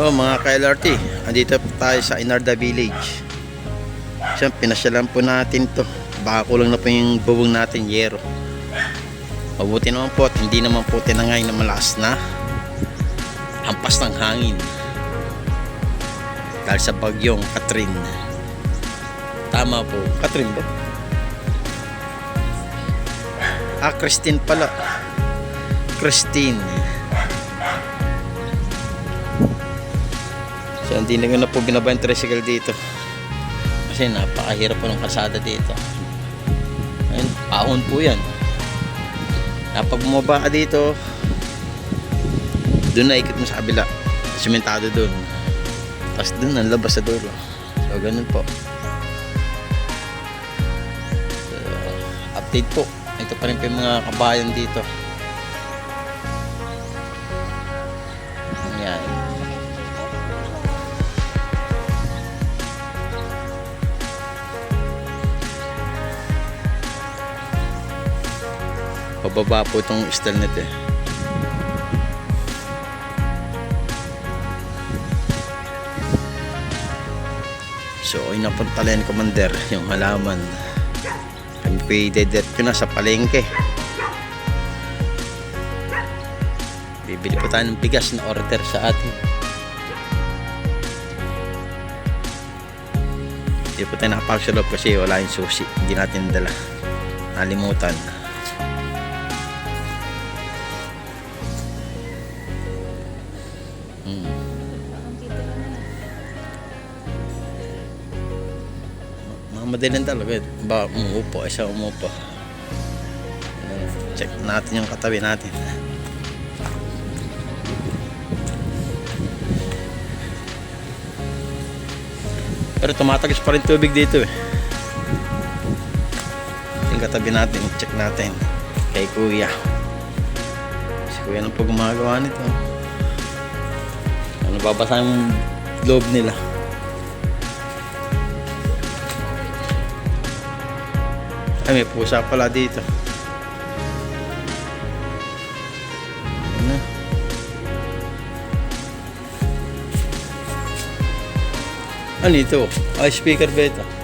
Oh, mga ka-LRT, andito tayo sa Inarda Village. Siyempre, pinasyalan po natin to. Baka kulang na po yung bubong natin, yero. Mabuti naman po at hindi naman po tinangay na malakas na hampas ng hangin. Dahil sa bagyong Katrin. Tama po. Katrin ba? Ah, Christine pala. Christine. So, hindi na na po binaba yung tricycle dito. Kasi napakahirap po ng kalsada dito. Ayun, ahon po yan. Kapag bumaba ka dito, doon na ikot mo sa kabila. Simentado doon. Tapos doon, ang labas sa dulo. So, ganun po. So, update po. Ito pa rin po yung mga kabayan dito. Pababa po itong stall nito eh. So, ay napuntalan commander yung halaman. Po i-dedet ko na sa palengke. Bibili po tayo ng bigas na order sa atin. Hindi po tayo loob kasi wala yung susi. Hindi natin dala. Nalimutan. Hmm. Mga madaling talaga. eh. Ba, umuupo, isa umupo. Check natin yung katabi natin. Pero tumatagis pa rin tubig dito eh. Yung katabi natin, check natin. Kay kuya. Si kuya na po gumagawa nito. Ano babasa yung loob nila. Ay, may pusa pala dito. Ano? Ito? Ay, speaker ba?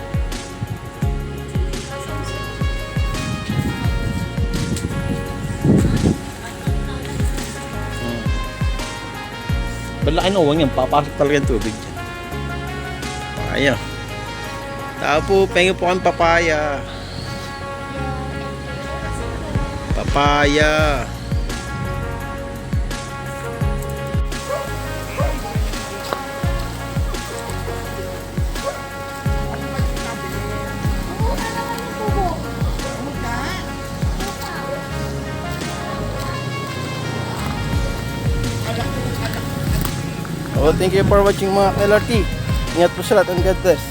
Balaki na uwang yan. Papasok talaga yung tubig dyan. Papaya. Tao po, pengen po kami papaya. Papaya. Oh, thank you for watching mga LRT. Ingat po sa lahat and God bless.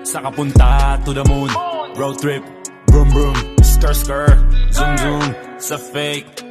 Sa kapunta to the moon. Road trip. Vroom vroom. Skr skr Zoom zoom. Sa fake